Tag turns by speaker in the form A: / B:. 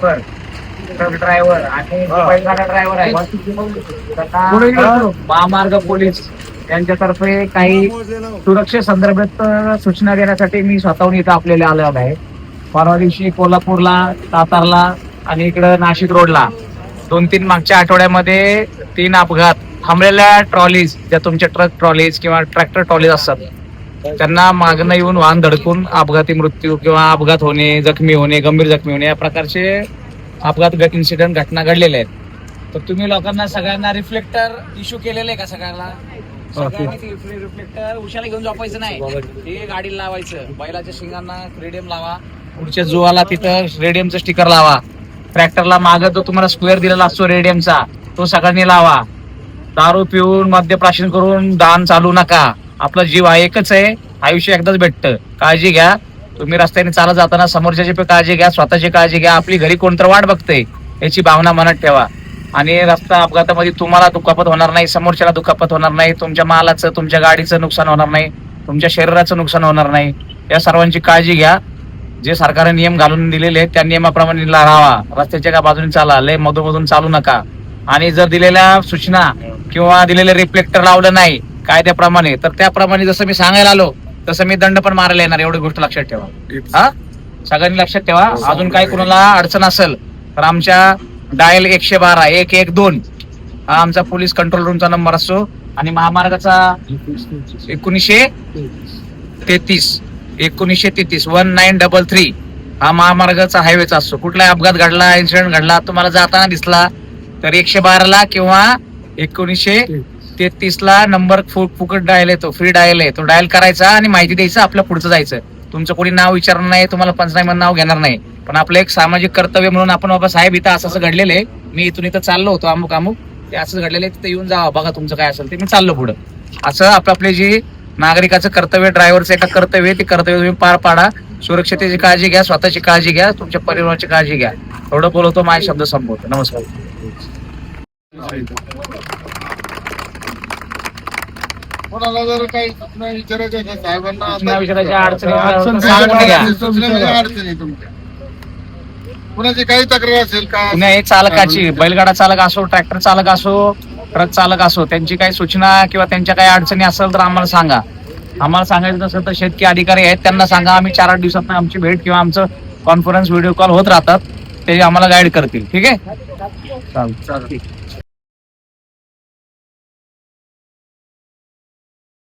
A: Truck driver आणि बैलगाडा driver आहे. त्यांना महामार्ग पोलीस यांच्यातर्फे काही सुरक्षे संदर्भात सूचना देण्यासाठी मी स्वतःहून इथं आपल्याला आलेलो आहे. परवा दिवशी कोल्हापूरला सातारला आणि इकडं नाशिक रोडला दोन तीन मागच्या आठवड्यामध्ये तीन अपघात थांबलेल्या ट्रॉलीज ज्या तुमच्या ट्रक ट्रॉलीज किंवा ट्रॅक्टर ट्रॉलीज असतात त्यांना मागणं येऊन वाहन धडकून अपघाती मृत्यू किंवा अपघात होणे जखमी होणे गंभीर जखमी होणे या प्रकारचे अपघात इन्सिडेंट घटना घडलेल्या आहेत. तर तुम्ही लोकांना सगळ्यांना रिफ्लेक्टर इश्यू केलेले आहे का सगळ्यांना? रिफ्लेक्टर उशाला घेऊन झोपायचं नाही. हे गाडीला लावायचं. बैलाच्या शिंगांना रेडियम लावा. पुढच्या जुवाला तिथं रेडियमचं स्टिकर लावा. ट्रॅक्टरला मागं जो तुम्हाला स्क्वेअर दिलेला असतो रेडियमचा तो सगळ्यांनी लावा. दारू पिऊन मद्यप्राशन करून दान चालू नका. आपला जीव हा एकच आहे. आयुष्य एकदाच भेटतं. काळजी घ्या. तुम्ही रस्त्याने चालत जाताना समोरच्याची पण काळजी घ्या स्वतःची काळजी घ्या. आपली घरी कोणतर वाट बघते याची भावना मनात ठेवा. आणि रस्ता अपघातामध्ये तुम्हाला दुखापत होणार नाही समोरच्याला दुखापत होणार नाही तुमच्या मालाचं तुमच्या गाडीचं नुकसान होणार नाही तुमच्या शरीराचं नुकसान होणार नाही. या सर्वांची काळजी घ्या. जे सरकारने नियम घालून दिलेले आहेत त्या नियमाप्रमाणे ला- राहावा. रस्त्याच्या का बाजूने चाला लय मधून चालू नका. आणि जर दिलेल्या सूचना किंवा दिलेले रिफ्लेक्टर लावलं नाही कायद्याप्रमाणे तर त्याप्रमाणे जसं मी सांगायला आलो तसं मी दंड पण मारायला येणार एवढी गोष्ट लक्षात ठेवा. हा? सगळ्यांनी लक्षात ठेवा. अजून काही कुणाला अडचण असेल तर आमच्या डायल एकशे बारा एक एक दोन हा आमचा पोलीस कंट्रोल रूमचा नंबर असतो. आणि महामार्गाचा एकोणीसशे तेहतीस एकोणीसशे तेहतीस वन नाईन डबल थ्री हा महामार्गाचा हायवेचा असतो. कुठलाही अपघात घडला इन्सिडेंट घडला तुम्हाला जाताना दिसला तर एकशे बाराला किंवा एकोणीसशे तेहतीसला नंबर फुकट डायल येतो फ्री डायल आहे. तो डायल करायचा आणि माहिती द्यायचं आपलं पुढचं जायचं. तुमचं कोणी नाव विचारणार नाही तुम्हाला पंचनाम्यात नाव घेणार नाही. पण आपलं एक सामाजिक कर्तव्य म्हणून आपण बाबा साहेब इथं असं असं घडलेलं आहे. मी इथून इथं चाललो होतो अमुक अमुक. ते असं घडलेलं आहे तिथे येऊन जावा बघा तुमचं काय असेल ते. मी चाललो पुढं. असं आपलं आपले जे नागरिकाचं कर्तव्य ड्रायव्हरचं एका कर्तव्य ते कर्तव्य तुम्ही पार पाडा. सुरक्षतेची काळजी घ्या स्वतःची काळजी घ्या तुमच्या परिवाराची काळजी घ्या. एवढं बोलवतो माझे शब्द संपवतो. नमस्कार.
B: कोणाला जर काही सूचना विचारायच्या असेल साहेबांना
A: सूचना विचारायच्या अडचणी
B: अडचण
A: सांगून घ्या.
B: सूचना म्हणजे अडचणी तुमच्या कुणाची काही तक्रार असेल का?
A: पुन्हा हे चालकाची. बैलगाडा चालक असो ट्रॅक्टर चालक असो ट्रक चालक असो त्यांची काही सूचना किंवा त्यांच्या काही अडचणी असेल तर आम्हाला सांगा. आम्हाला सांगायचं नसेल तर शेतकी अधिकारी आहेत त्यांना सांगा. आम्ही चार आठ दिवसात आमची भेट किंवा आमचं कॉन्फरन्स व्हिडिओ कॉल होत राहतात. ते आम्हाला गाईड करतील. ठीक आहे? चालेल.